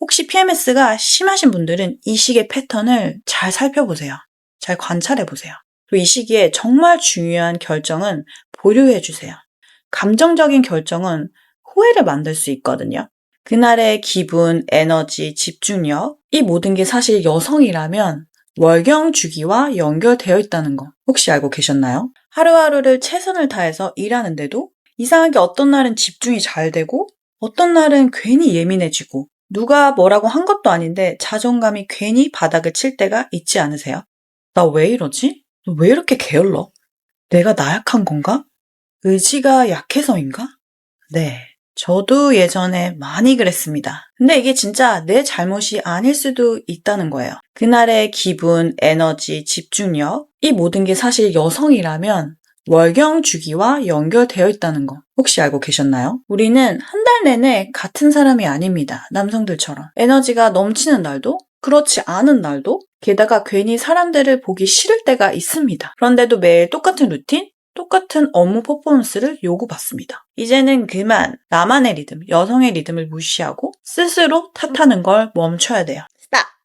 혹시 PMS가 심하신 분들은 이 시기의 패턴을 잘 살펴보세요. 잘 관찰해 보세요. 그리고 이 시기에 정말 중요한 결정은 보류해 주세요. 감정적인 결정은 후회를 만들 수 있거든요. 그날의 기분, 에너지, 집중력, 이 모든 게 사실 여성이라면 월경 주기와 연결되어 있다는 거 혹시 알고 계셨나요? 하루하루를 최선을 다해서 일하는데도 이상하게 어떤 날은 집중이 잘 되고 어떤 날은 괜히 예민해지고 누가 뭐라고 한 것도 아닌데 자존감이 괜히 바닥을 칠 때가 있지 않으세요? 나 왜 이러지? 왜 이렇게 게을러? 내가 나약한 건가? 의지가 약해서인가? 네. 저도 예전에 많이 그랬습니다. 근데 이게 진짜 내 잘못이 아닐 수도 있다는 거예요. 그날의 기분, 에너지, 집중력, 이 모든 게 사실 여성이라면 월경 주기와 연결되어 있다는 거 혹시 알고 계셨나요? 우리는 한 달 내내 같은 사람이 아닙니다. 남성들처럼. 에너지가 넘치는 날도 그렇지 않은 날도 게다가 괜히 사람들을 보기 싫을 때가 있습니다. 그런데도 매일 똑같은 루틴, 똑같은 업무 퍼포먼스를 요구받습니다. 이제는 그만 나만의 리듬, 여성의 리듬을 무시하고 스스로 탓하는 걸 멈춰야 돼요.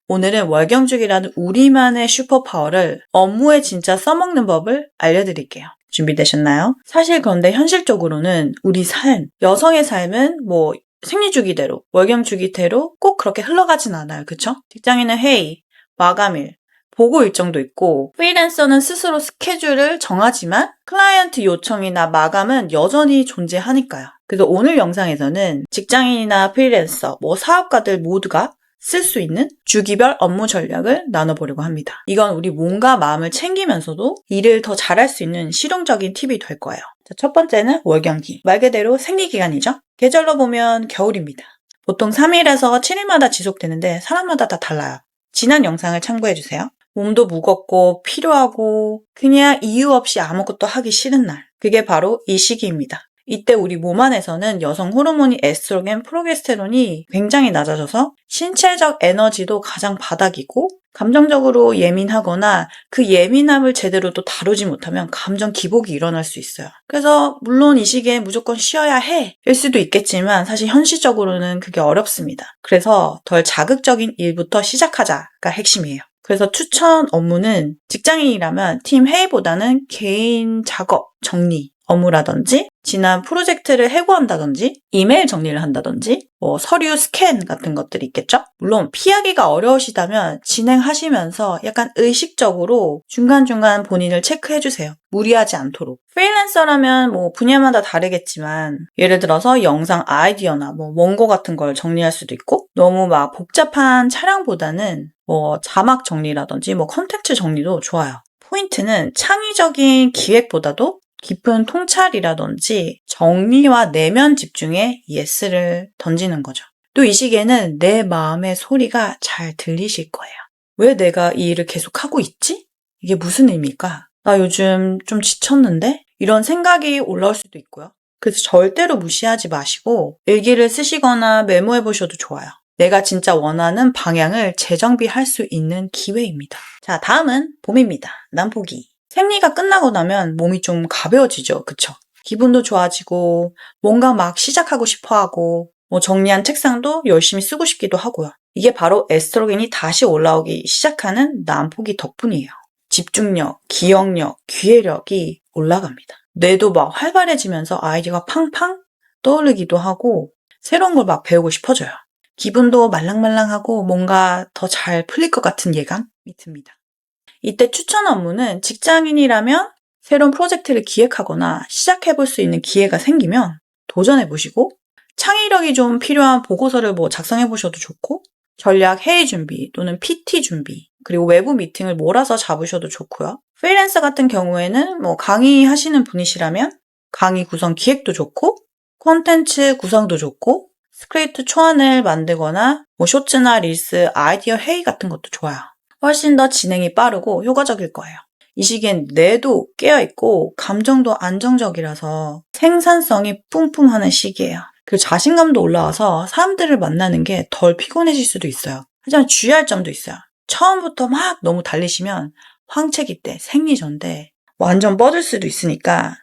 오늘은 월경주기라는 우리만의 슈퍼파워를 업무에 진짜 써먹는 법을 알려드릴게요. 준비되셨나요? 사실 그런데 현실적으로는 우리 삶, 여성의 삶은 뭐 생리 주기대로, 월경 주기대로 꼭 그렇게 흘러가진 않아요. 그쵸? 직장인은 회의, 마감일, 보고 일정도 있고 프리랜서는 스스로 스케줄을 정하지만 클라이언트 요청이나 마감은 여전히 존재하니까요. 그래서 오늘 영상에서는 직장인이나 프리랜서, 뭐 사업가들 모두가 쓸 수 있는 주기별 업무 전략을 나눠보려고 합니다. 이건 우리 몸과 마음을 챙기면서도 일을 더 잘할 수 있는 실용적인 팁이 될 거예요. 자, 첫 번째는 월경기. 말 그대로 생리기간이죠. 계절로 보면 겨울입니다. 보통 3일에서 7일마다 지속되는데 사람마다 다 달라요. 지난 영상을 참고해주세요. 몸도 무겁고 필요하고 그냥 이유 없이 아무것도 하기 싫은 날. 그게 바로 이 시기입니다. 이때 우리 몸 안에서는 여성 호르몬이 에스트로겐, 프로게스테론이 굉장히 낮아져서 신체적 에너지도 가장 바닥이고 감정적으로 예민하거나 그 예민함을 제대로 또 다루지 못하면 감정 기복이 일어날 수 있어요. 그래서 물론 이 시기에 무조건 쉬어야 해. 일 수도 있겠지만 사실 현실적으로는 그게 어렵습니다. 그래서 덜 자극적인 일부터 시작하자가 핵심이에요. 그래서 추천 업무는 직장인이라면 팀 회의보다는 개인 작업, 정리, 업무라든지 지난 프로젝트를 해고한다든지 이메일 정리를 한다든지 뭐 서류 스캔 같은 것들이 있겠죠? 물론 피하기가 어려우시다면 진행하시면서 약간 의식적으로 중간중간 본인을 체크해 주세요. 무리하지 않도록. 프리랜서라면 뭐 분야마다 다르겠지만 예를 들어서 영상 아이디어나 뭐 원고 같은 걸 정리할 수도 있고 너무 막 복잡한 차량보다는 뭐 자막 정리라든지 뭐 컨텐츠 정리도 좋아요. 포인트는 창의적인 기획보다도 깊은 통찰이라든지 정리와 내면 집중에 예스를 던지는 거죠. 또 이 시기에는 내 마음의 소리가 잘 들리실 거예요. 왜 내가 이 일을 계속 하고 있지? 이게 무슨 의미일까? 나 요즘 좀 지쳤는데? 이런 생각이 올라올 수도 있고요. 그래서 절대로 무시하지 마시고 일기를 쓰시거나 메모해 보셔도 좋아요. 내가 진짜 원하는 방향을 재정비할 수 있는 기회입니다. 자, 다음은 봄입니다. 난포기. 생리가 끝나고 나면 몸이 좀 가벼워지죠. 그쵸? 기분도 좋아지고, 뭔가 막 시작하고 싶어 하고, 뭐 정리한 책상도 열심히 쓰고 싶기도 하고요. 이게 바로 에스트로겐이 다시 올라오기 시작하는 난폭이 덕분이에요. 집중력, 기억력, 기회력이 올라갑니다. 뇌도 막 활발해지면서 아이디어가 팡팡 떠오르기도 하고, 새로운 걸 막 배우고 싶어져요. 기분도 말랑말랑하고 뭔가 더 잘 풀릴 것 같은 예감이 듭니다. 이때 추천 업무는 직장인이라면 새로운 프로젝트를 기획하거나 시작해 볼 수 있는 기회가 생기면 도전해 보시고 창의력이 좀 필요한 보고서를 뭐 작성해 보셔도 좋고 전략 회의 준비 또는 PT 준비 그리고 외부 미팅을 몰아서 잡으셔도 좋고요. 프리랜서 같은 경우에는 뭐 강의하시는 분이시라면 강의 구성 기획도 좋고 콘텐츠 구성도 좋고 스크립트 초안을 만들거나 뭐 쇼츠나 릴스 아이디어 회의 같은 것도 좋아요. 훨씬 더 진행이 빠르고 효과적일 거예요. 이 시기엔 뇌도 깨어있고 감정도 안정적이라서 생산성이 뿜뿜하는 시기예요. 그리고 자신감도 올라와서 사람들을 만나는 게 덜 피곤해질 수도 있어요. 하지만 주의할 점도 있어요. 처음부터 막 너무 달리시면 황체기 때, 생리전 때 완전 뻗을 수도 있으니까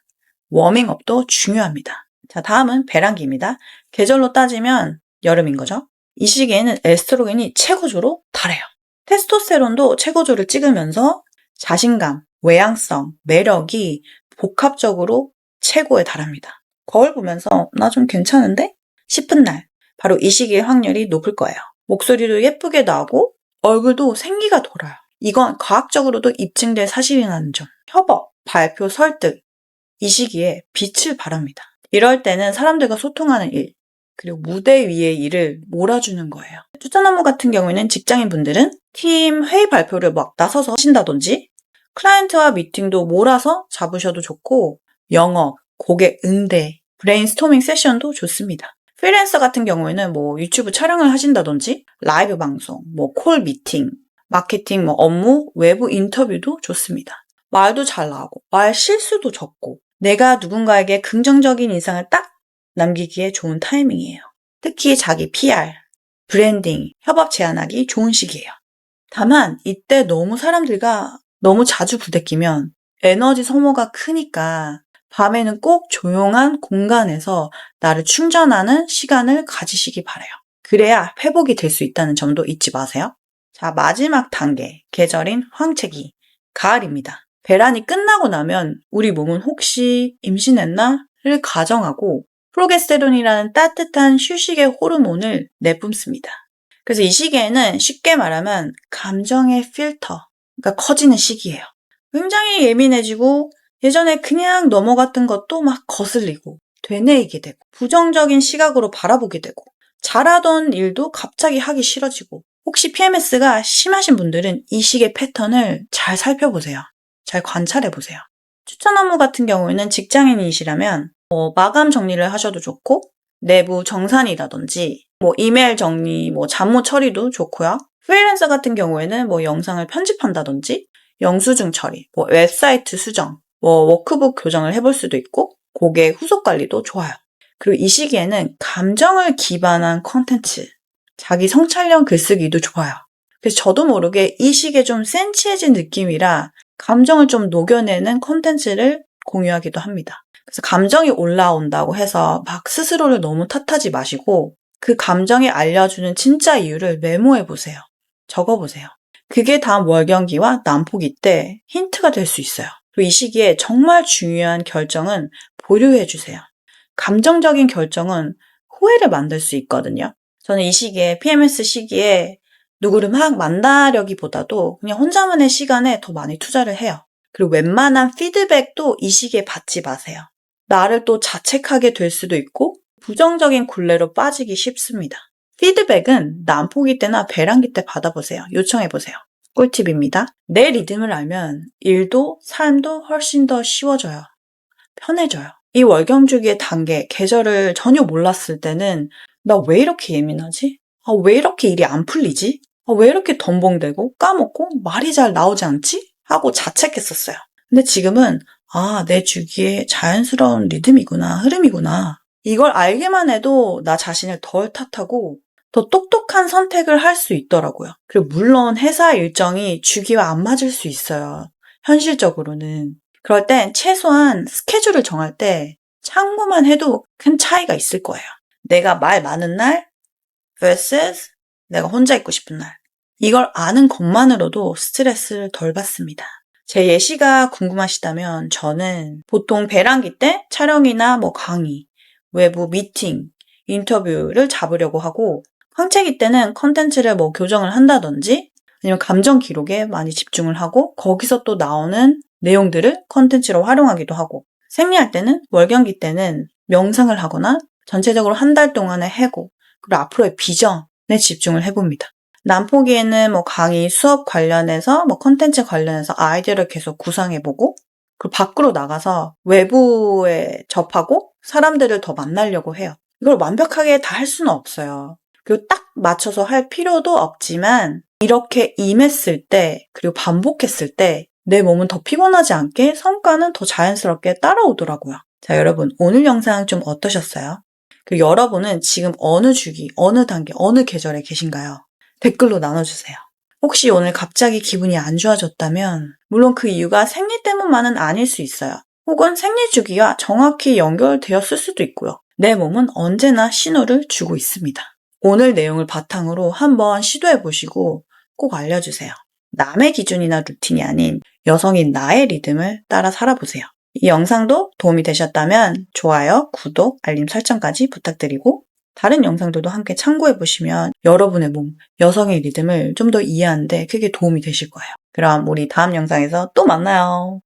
워밍업도 중요합니다. 자, 다음은 배란기입니다. 계절로 따지면 여름인 거죠. 이 시기에는 에스트로겐이 최고조로 달해요. 테스토스테론도 최고조를 찍으면서 자신감, 외향성, 매력이 복합적으로 최고에 달합니다. 거울 보면서 나 좀 괜찮은데? 싶은 날, 바로 이 시기의 확률이 높을 거예요. 목소리도 예쁘게 나고 얼굴도 생기가 돌아요. 이건 과학적으로도 입증된 사실이라는 점. 협업, 발표, 설득. 이 시기에 빛을 발합니다. 이럴 때는 사람들과 소통하는 일, 그리고 무대 위의 일을 몰아주는 거예요. 업무 같은 경우에는 직장인 분들은 팀 회의 발표를 막 나서서 하신다든지 클라이언트와 미팅도 몰아서 잡으셔도 좋고 영업, 고객 응대, 브레인스토밍 세션도 좋습니다. 프리랜서 같은 경우에는 뭐 유튜브 촬영을 하신다든지 라이브 방송, 뭐 콜 미팅, 마케팅, 뭐 업무, 외부 인터뷰도 좋습니다. 말도 잘 나오고 말 실수도 적고 내가 누군가에게 긍정적인 인상을 딱 남기기에 좋은 타이밍이에요. 특히 자기 PR, 브랜딩, 협업 제안하기 좋은 시기예요. 다만 이때 너무 사람들과 너무 자주 부대끼면 에너지 소모가 크니까 밤에는 꼭 조용한 공간에서 나를 충전하는 시간을 가지시기 바래요. 그래야 회복이 될 수 있다는 점도 잊지 마세요. 자, 마지막 단계, 계절인 황채기, 가을입니다. 배란이 끝나고 나면 우리 몸은 혹시 임신했나?를 가정하고 프로게스테론이라는 따뜻한 휴식의 호르몬을 내뿜습니다. 그래서 이 시기에는 쉽게 말하면 감정의 필터가 커지는 시기예요. 굉장히 예민해지고 예전에 그냥 넘어갔던 것도 막 거슬리고 되뇌이게 되고 부정적인 시각으로 바라보게 되고 잘하던 일도 갑자기 하기 싫어지고 혹시 PMS가 심하신 분들은 이 시기의 패턴을 잘 살펴보세요. 잘 관찰해 보세요. 추천 업무 같은 경우에는 직장인이시라면 뭐 마감 정리를 하셔도 좋고 내부 정산이라든지 뭐 이메일 정리, 뭐 잡무 처리도 좋고요. 프리랜서 같은 경우에는 뭐 영상을 편집한다든지 영수증 처리, 뭐 웹사이트 수정, 뭐 워크북 교정을 해볼 수도 있고 고객 후속 관리도 좋아요. 그리고 이 시기에는 감정을 기반한 컨텐츠, 자기 성찰형 글쓰기도 좋아요. 그래서 저도 모르게 이 시기에 좀 센치해진 느낌이라 감정을 좀 녹여내는 컨텐츠를 공유하기도 합니다. 그래서 감정이 올라온다고 해서 막 스스로를 너무 탓하지 마시고 그 감정이 알려주는 진짜 이유를 메모해 보세요. 적어 보세요. 그게 다음 월경기와 난폭이 때 힌트가 될 수 있어요. 그리고 이 시기에 정말 중요한 결정은 보류해 주세요. 감정적인 결정은 후회를 만들 수 있거든요. 저는 이 시기에 PMS 시기에 누구를 막 만나려기보다도 그냥 혼자만의 시간에 더 많이 투자를 해요. 그리고 웬만한 피드백도 이 시기에 받지 마세요. 나를 또 자책하게 될 수도 있고 부정적인 굴레로 빠지기 쉽습니다. 피드백은 난폭이 때나 배란기 때 받아보세요. 요청해보세요. 꿀팁입니다. 내 리듬을 알면 일도 삶도 훨씬 더 쉬워져요. 편해져요. 이 월경주기의 단계, 계절을 전혀 몰랐을 때는 나 왜 이렇게 예민하지? 아, 왜 이렇게 일이 안 풀리지? 아, 왜 이렇게 덤벙대고 까먹고 말이 잘 나오지 않지? 하고 자책했었어요. 근데 지금은 아, 내 주기에 자연스러운 리듬이구나, 흐름이구나. 이걸 알게만 해도 나 자신을 덜 탓하고 더 똑똑한 선택을 할 수 있더라고요. 그리고 물론 회사 일정이 주기와 안 맞을 수 있어요. 현실적으로는. 그럴 땐 최소한 스케줄을 정할 때 참고만 해도 큰 차이가 있을 거예요. 내가 말 많은 날 vs 내가 혼자 있고 싶은 날. 이걸 아는 것만으로도 스트레스를 덜 받습니다. 제 예시가 궁금하시다면 저는 보통 배란기 때 촬영이나 뭐 강의, 외부 미팅, 인터뷰를 잡으려고 하고 황채기 때는 컨텐츠를 뭐 교정을 한다든지 아니면 감정 기록에 많이 집중을 하고 거기서 또 나오는 내용들을 컨텐츠로 활용하기도 하고 생리할 때는 월경기 때는 명상을 하거나 전체적으로 한 달 동안의 해고 그리고 앞으로의 비전에 집중을 해봅니다. 난포기에는 뭐 강의, 수업 관련해서 뭐 컨텐츠 관련해서 아이디어를 계속 구상해보고 그리고 밖으로 나가서 외부에 접하고 사람들을 더 만나려고 해요. 이걸 완벽하게 다 할 수는 없어요. 그리고 딱 맞춰서 할 필요도 없지만 이렇게 임했을 때 그리고 반복했을 때 내 몸은 더 피곤하지 않게 성과는 더 자연스럽게 따라오더라고요. 자, 여러분 오늘 영상 좀 어떠셨어요? 그리고 여러분은 지금 어느 주기, 어느 단계, 어느 계절에 계신가요? 댓글로 나눠주세요. 혹시 오늘 갑자기 기분이 안 좋아졌다면 물론 그 이유가 생리 때문만은 아닐 수 있어요. 혹은 생리 주기와 정확히 연결되었을 수도 있고요. 내 몸은 언제나 신호를 주고 있습니다. 오늘 내용을 바탕으로 한번 시도해 보시고 꼭 알려주세요. 남의 기준이나 루틴이 아닌 여성인 나의 리듬을 따라 살아보세요. 이 영상도 도움이 되셨다면 좋아요, 구독, 알림 설정까지 부탁드리고 다른 영상들도 함께 참고해 보시면 여러분의 몸, 여성의 리듬을 좀 더 이해하는데 크게 도움이 되실 거예요. 그럼 우리 다음 영상에서 또 만나요.